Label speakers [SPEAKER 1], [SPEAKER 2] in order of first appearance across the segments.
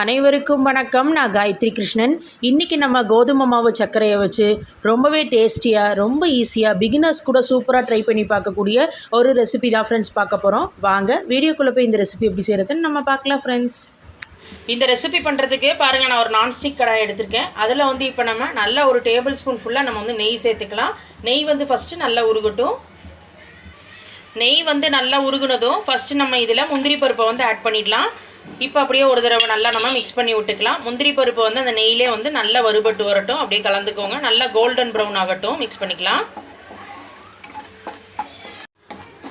[SPEAKER 1] அனைவருக்கும் வணக்கம். நான் காயத்ரி கிருஷ்ணன். இன்றைக்கி நம்ம கோதுமை மாவு சர்க்கரையை வச்சு ரொம்பவே டேஸ்டியாக ரொம்ப ஈஸியாக பிகினர்ஸ் கூட சூப்பராக ட்ரை பண்ணி பார்க்கக்கூடிய ஒரு ரெசிபி தான் ஃப்ரெண்ட்ஸ் பார்க்க போகிறோம் வாங்க வீடியோக்குள்ளே போய் இந்த ரெசிபி எப்படி செய்கிறதுன்னு நம்ம பார்க்கலாம் ஃப்ரெண்ட்ஸ் இந்த ரெசிபி பண்ணுறதுக்கு பாருங்கள் நான் ஒரு நான்ஸ்டிக் கடாய் எடுத்திருக்கேன். அதில் வந்து இப்போ நம்ம நல்ல ஒரு டேபிள் ஸ்பூன் ஃபுல்லாக நம்ம வந்து நெய் சேர்த்துக்கலாம். நெய் வந்து ஃபஸ்ட்டு நல்லா உருகட்டும். நெய் வந்து நல்லா உருகுனதும் ஃபஸ்ட்டு நம்ம இதில் முந்திரி பருப்பை வந்து ஆட் பண்ணிடலாம். இப்போ அப்படியே ஒரு தடவை நல்லா நம்ம மிக்ஸ் பண்ணி விட்டுக்கலாம். முந்திரி பருப்பு வந்து அந்த நெய்யிலே வந்து நல்லா வறுபட்டு வரட்டும். அப்படியே கலந்துக்கோங்க. நல்லா கோல்டன் ப்ரௌன் ஆகட்டும். மிக்ஸ் பண்ணிக்கலாம்.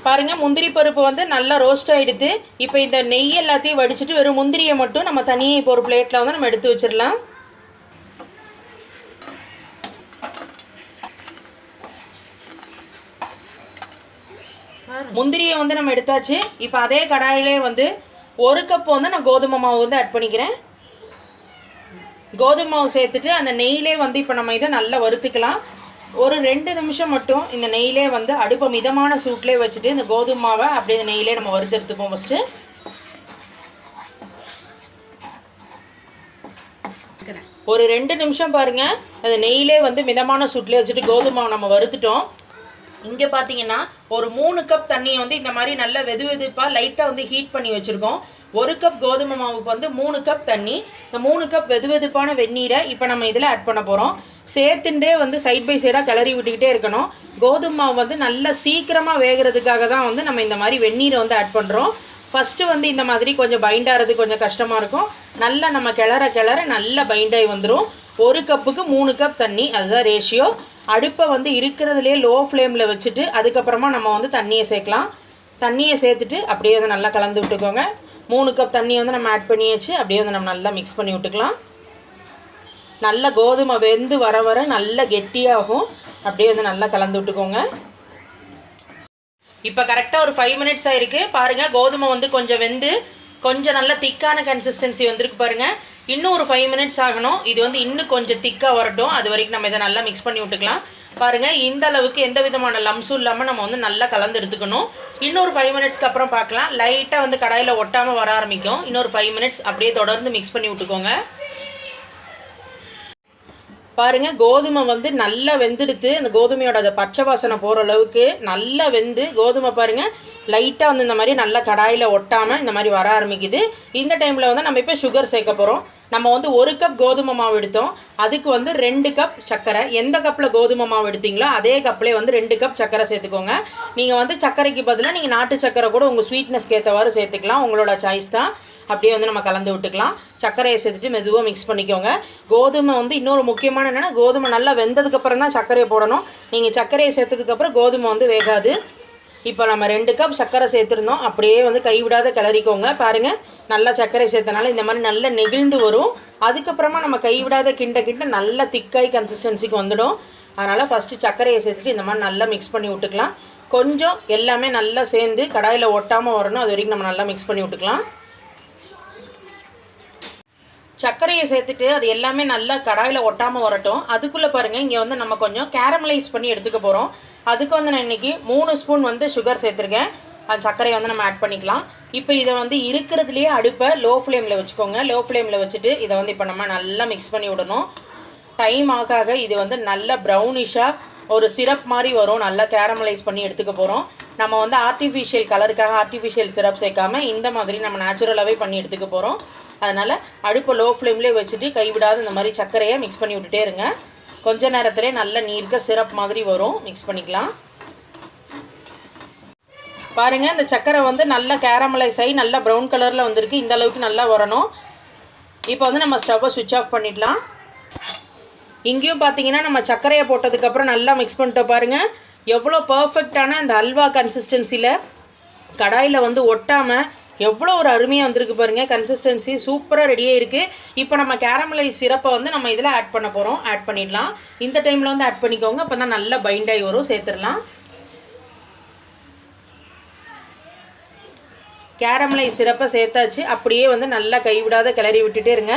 [SPEAKER 1] பாருங்கள் முந்திரி பருப்பு வந்து நல்லா ரோஸ்ட் ஆகிடுது இப்போ இந்த நெய் எல்லாத்தையும் வடிச்சிட்டு வெறும் முந்திரியை மட்டும் நம்ம தனியாக இப்போ ஒரு பிளேட்டில் வந்து நம்ம எடுத்து வச்சிடலாம். முந்திரியை வந்து நம்ம எடுத்தாச்சு. இப்போ அதே கடாயிலே வந்து ஒரு கப் வந்து நான் கோதுமை மாவு வந்து ஆட் பண்ணிக்கிறேன். கோதுமை மாவு சேர்த்துட்டு அந்த நெய்யிலே வந்து இப்போ நம்ம இதை நல்லா வறுத்துக்கலாம். ஒரு ரெண்டு நிமிஷம் மட்டும் இந்த நெய்யிலே வந்து அடுப்பை மிதமான சூட்லேயே வச்சுட்டு இந்த கோதுமை மாவை அப்படியே இந்த நெய்யிலே நம்ம வறுத்து எடுத்துப்போம் ஃபஸ்ட்டு ஒரு ரெண்டு நிமிஷம் பாருங்கள் அந்த நெய்யிலே வந்து மிதமான சூட்லேயே வச்சுட்டு கோதுமை மாவு நம்ம வறுத்துட்டோம். இங்கே பார்த்தீங்கன்னா ஒரு மூணு கப் தண்ணியை வந்து இந்த மாதிரி நல்ல வெது வெதுப்பாக லைட்டாக வந்து ஹீட் பண்ணி வச்சுருக்கோம். ஒரு கப் கோதுமை மாவுக்கு வந்து மூணு கப் தண்ணி. இந்த மூணு கப் வெது வெதுப்பான வெந்நீரை இப்போ நம்ம இதில் ஆட் பண்ண போகிறோம் சேர்த்துண்டே வந்து சைட் பை சைடாக கிளறி விட்டுக்கிட்டே இருக்கணும். கோதுமை மாவு வந்து நல்லா சீக்கிரமாக வேகிறதுக்காக தான் வந்து நம்ம இந்த மாதிரி வெந்நீரை வந்து ஆட் பண்ணுறோம் ஃபஸ்ட்டு வந்து இந்த மாதிரி கொஞ்சம் பைண்ட் ஆகிறது கொஞ்சம் கஷ்டமாக இருக்கும். நல்லா நம்ம கிளற கிளற நல்லா பைண்டாகி வந்துடும் ஒரு கப்புக்கு மூணு கப் தண்ணி. அதுதான் ரேஷியோ அடுப்பை வந்து இருக்கிறதுலே லோ ஃப்ளேமில் வச்சுட்டு அதுக்கப்புறமா நம்ம வந்து தண்ணியை சேர்க்கலாம். தண்ணியை சேர்த்துட்டு அப்படியே வந்து நல்லா கலந்து விட்டுக்கோங்க. மூணு கப் தண்ணியை வந்து நம்ம ஆட் பண்ணியாச்சு. அப்படியே வந்து நம்ம நல்லா மிக்ஸ் பண்ணி விட்டுக்கலாம். நல்ல கோதுமை வெந்து வர வர நல்ல கெட்டியாகும். அப்படியே வந்து நல்லா கலந்து விட்டுக்கோங்க. இப்போ கரெக்டாக ஒரு ஃபைவ் மினிட்ஸ் ஆகிருக்கு பாருங்கள் கோதுமை வந்து கொஞ்சம் வெந்து கொஞ்சம் நல்ல திக்கான கன்சிஸ்டன்சி வந்திருக்கு பாருங்கள் இன்னும் ஒரு ஃபைவ் மினிட்ஸ் ஆகணும். இது வந்து இன்னும் கொஞ்சம் திக்காக வரட்டும். அது வரைக்கும் நம்ம இதை நல்லா மிக்ஸ் பண்ணி விட்டுக்கலாம். பாருங்கள் இந்த அளவுக்கு எந்த விதமான லம்ஸும் இல்லாமல் நம்ம வந்து நல்லா கலந்து எடுத்துக்கணும். இன்னொரு ஃபைவ் மினிட்ஸ்க்கு அப்புறம் பார்க்கலாம். லைட்டாக வந்து கடாயில் ஒட்டாமல் வர ஆரம்பிக்கும். இன்னொரு ஃபைவ் மினிட்ஸ் அப்படியே தொடர்ந்து மிக்ஸ் பண்ணி விட்டுக்கோங்க. பாருங்கள் கோதுமை வந்து நல்லா வெந்துடுத்து அந்த கோதுமையோட அந்த பச்சை வாசனை போகிற அளவுக்கு நல்லா வெந்து கோதுமை பாருங்கள் லைட்டாக வந்து இந்த மாதிரி நல்லா கடாயில் ஒட்டாமல் இந்த மாதிரி வர ஆரம்பிக்குது. இந்த டைமில் வந்து நம்ம இப்போ சுகர் சேர்க்க போகிறோம் நம்ம வந்து ஒரு கப் கோதுமை மாவு எடுத்தோம். அதுக்கு வந்து ரெண்டு கப் சர்க்கரை. எந்த கப்பில் கோதுமை மாவு எடுத்தீங்களோ அதே கப்பிலே வந்து ரெண்டு கப் சர்க்கரை சேர்த்துக்கோங்க. நீங்கள் வந்து சர்க்கரைக்கு பதிலாக நீங்கள் நாட்டு சர்க்கரை கூட உங்கள் ஸ்வீட்னஸ்க்கு ஏற்றவாறு சேர்த்துக்கலாம். உங்களோட சாய்ஸ் தான். அப்படியே வந்து நம்ம கலந்து விட்டுக்கலாம். சர்க்கரையை சேர்த்துட்டு மெதுவாக மிக்ஸ் பண்ணிக்கோங்க. கோதுமை வந்து இன்னொரு முக்கியமான என்னென்னா கோதுமை நல்லா வெந்ததுக்கப்புறம் தான் சர்க்கரையை போடணும். நீங்கள் சர்க்கரையை சேர்த்ததுக்கப்புறம் கோதுமை வந்து வேகாது. இப்போ நம்ம ரெண்டு கப் சர்க்கரை சேர்த்துருந்தோம். அப்படியே வந்து கைவிடாத கிளறிக்கோங்க. பாருங்கள் நல்லா சர்க்கரை சேர்த்தனால இந்த மாதிரி நல்லா நெகிழ்ந்து வரும். அதுக்கப்புறமா நம்ம கைவிடாத கிண்ட கிண்ட நல்லா திக்காய் கன்சிஸ்டன்சிக்கு வந்துடும். அதனால் ஃபஸ்ட்டு சர்க்கரையை சேர்த்துட்டு இந்த மாதிரி நல்லா மிக்ஸ் பண்ணி விட்டுக்கலாம். கொஞ்சம் எல்லாமே நல்லா சேர்ந்து கடாயில் ஒட்டாமல் வரணும். அது வரைக்கும் நம்ம நல்லா மிக்ஸ் பண்ணி விட்டுக்கலாம். சர்க்கரையை சேர்த்துட்டு அது எல்லாமே நல்லா கடாயில் ஒட்டாமல் வரட்டும். அதுக்குள்ளே பாருங்கள் இங்கே வந்து நம்ம கொஞ்சம் கேரமலைஸ் பண்ணி எடுத்துக்க போகிறோம் அதுக்கு வந்து நான் இன்றைக்கி மூணு ஸ்பூன் வந்து சுகர் சேர்த்துருக்கேன். அந்த சர்க்கரையை வந்து நம்ம ஆட் பண்ணிக்கலாம். இப்போ இதை வந்து இருக்கிறதுலையே அடுப்பை லோ ஃப்ளேமில் வச்சுக்கோங்க. லோ ஃப்ளேமில் வச்சுட்டு இதை வந்து இப்போ நம்ம நல்லா மிக்ஸ் பண்ணி விடணும். டைம் ஆக ஆக இது வந்து நல்ல ப்ரௌனிஷாக ஒரு சிரப் மாதிரி வரும். நல்லா கேரமலைஸ் பண்ணி எடுத்துக்க போகிறோம் நம்ம வந்து ஆர்டிஃபிஷியல் கலருக்காக ஆர்டிஃபிஷியல் சிரப் சேர்க்காம இந்த மாதிரி நம்ம நேச்சுரலாகவே பண்ணி எடுத்துக்க போகிறோம் அதனால் அடுப்பை லோ ஃப்ளேம்லேயே வச்சுட்டு கைவிடாத இந்த மாதிரி சர்க்கரையை மிக்ஸ் பண்ணி விட்டுட்டே இருங்க. கொஞ்ச நேரத்திலே நல்ல நீர்க்க சிரப் மாதிரி வரும். மிக்ஸ் பண்ணிக்கலாம். பாருங்கள் இந்த சக்கரை வந்து நல்லா கேரமலைஸ் ஆகி நல்லா ப்ரௌன் கலரில் வந்திருக்கு. இந்த அளவுக்கு நல்லா வரணும். இப்போ வந்து நம்ம ஸ்டவ்வை சுவிட்ச் ஆஃப் பண்ணிடலாம். இங்கேயும் பார்த்தீங்கன்னா நம்ம சர்க்கரையை போட்டதுக்கப்புறம் நல்லா மிக்ஸ் பண்ணிட்டோம் பாருங்கள் எவ்வளோ பர்ஃபெக்டான அந்த அல்வா கன்சிஸ்டன்சியில் கடாயில் வந்து ஒட்டாமல் எவ்வளோ ஒரு அருமையாக வந்திருக்கு பாருங்கள் கன்சிஸ்டன்சி சூப்பராக ரெடியாக இருக்குது இப்போ நம்ம கேரமலைஸ் சிறப்பை வந்து நம்ம இதில் ஆட் பண்ண போகிறோம் ஆட் பண்ணிடலாம். இந்த டைமில் வந்து ஆட் பண்ணிக்கோங்க. அப்போ தான் நல்லா பைண்ட் ஆகி வரும். சேர்த்துடலாம். கேரமலை சிறப்பை சேர்த்தாச்சு. அப்படியே வந்து நல்லா கைவிடாத கிளறி விட்டுட்டே இருங்க.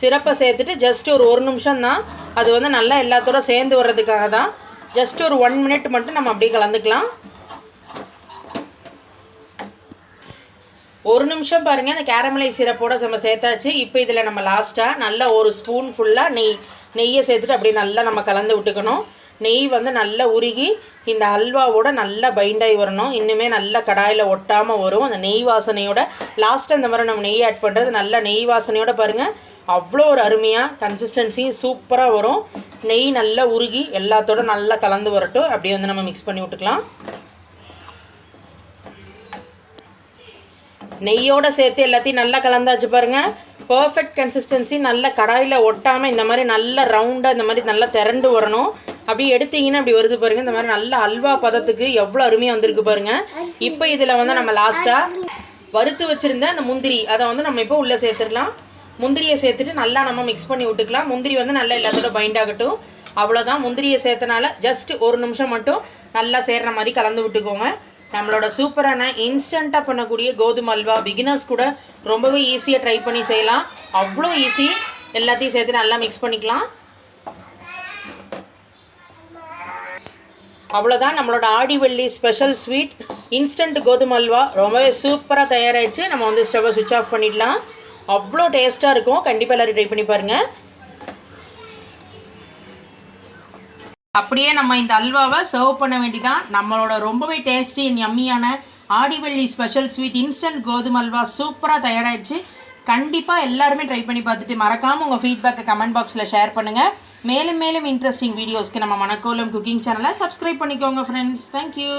[SPEAKER 1] சிறப்பை சேர்த்துட்டு ஜஸ்ட் ஒரு ஒரு நிமிஷம் தான். அது வந்து நல்லா எல்லாத்தோட சேர்ந்து வர்றதுக்காக தான். ஜஸ்ட் ஒரு ஒன் மினிட் மட்டும் நம்ம அப்படியே கலந்துக்கலாம். ஒரு நிமிஷம் பாருங்கள் அந்த கேரமலை சிரப்போட நம்ம சேர்த்தாச்சு. இப்போ இதில் நம்ம லாஸ்ட்டாக நல்லா ஒரு ஸ்பூன் ஃபுல்லாக நெய் நெய்யை சேர்த்துட்டு அப்படியே நல்லா நம்ம கலந்து விட்டுக்கணும். நெய் வந்து நல்லா உருகி இந்த அல்வாவோட நல்லா பைண்டாகி வரணும். இன்னுமே நல்லா கடாயில் ஒட்டாமல் வரும். அந்த நெய் வாசனையோட லாஸ்ட்டாக இந்த மாதிரி நம்ம நெய் ஆட் பண்ணுறது நல்லா நெய் வாசனையோட பாருங்கள் அவ்வளோ ஒரு அருமையாக கன்சிஸ்டன்சியும் சூப்பராக வரும். நெய் நல்லா உருகி எல்லாத்தோட நல்லா கலந்து வரட்டும். அப்படியே வந்து நம்ம மிக்ஸ் பண்ணி விட்டுக்கலாம். நெய்யோடு சேர்த்து எல்லாத்தையும் நல்லா கலந்தாச்சு பாருங்க. பர்ஃபெக்ட் கன்சிஸ்டன்சி நல்ல கடாயில் ஒட்டாமல் இந்த மாதிரி நல்ல ரவுண்டாக இந்த மாதிரி நல்லா திரண்டு வரணும். அப்படி எடுத்தீங்கன்னா அப்படி வருது பாருங்க. இந்த மாதிரி நல்ல அல்வா பதத்துக்கு எவ்வளோ அருமையாக வந்திருக்கு பாருங்கள் இப்போ இதில் வந்து நம்ம லாஸ்ட்டாக வறுத்து வச்சுருந்த அந்த முந்திரி அதை வந்து நம்ம இப்போ உள்ளே சேர்த்துடலாம். முந்திரியை சேர்த்துட்டு நல்லா நம்ம மிக்ஸ் பண்ணி விட்டுக்கலாம். முந்திரி வந்து நல்லா எல்லாத்தோட பைண்ட் ஆகட்டும். அவ்வளோதான் முந்திரியை சேர்த்தனால ஜஸ்ட் ஒரு நிமிஷம் மட்டும் நல்லா சேர்ற மாதிரி கலந்து விட்டுக்கோங்க. நம்மளோட சூப்பரான இன்ஸ்டண்ட்டாக பண்ணக்கூடிய கோதுமை அல்வா பிகினர்ஸ் கூட ரொம்பவே ஈஸியாக ட்ரை பண்ணி செய்யலாம். அவ்வளோ ஈஸி எல்லாத்தையும் சேர்த்து நல்லா மிக்ஸ் பண்ணிக்கலாம். அவ்வளோதான் நம்மளோட ஆடிவள்ளி ஸ்பெஷல் ஸ்வீட் இன்ஸ்டன்ட் கோதுமை அல்வா ரொம்பவே சூப்பராக தயாராகிடுச்சு நம்ம வந்து ஸ்டவ்வை சுவிட்ச் ஆஃப் பண்ணிடலாம். அவ்வளோ டேஸ்ட்டாக இருக்கும். கண்டிப்பாக எல்லோரும் ட்ரை பண்ணி பாருங்கள் அப்படியே நம்ம இந்த அல்வாவை சர்வ் பண்ண வேண்டிதான். நம்மளோட ரொம்பவே டேஸ்டி யம்மியான ஆடிவள்ளி ஸ்பெஷல் ஸ்வீட் இன்ஸ்டன்ட் கோதுமை அல்வா சூப்பராக தயாராகிடுச்சு கண்டிப்பாக எல்லாருமே ட்ரை பண்ணி பார்த்துட்டு மறக்காமல் உங்கள் ஃபீட்பேக்கை கமெண்ட் பாக்ஸில் ஷேர் பண்ணுங்கள் மேலும் மேலும் இன்ட்ரெஸ்டிங் வீடியோஸ்க்கு நம்ம மணக்கோலம் குக்கிங் சேனலை சப்ஸ்கிரைப் பண்ணிக்கோங்க ஃப்ரெண்ட்ஸ் தேங்க்யூ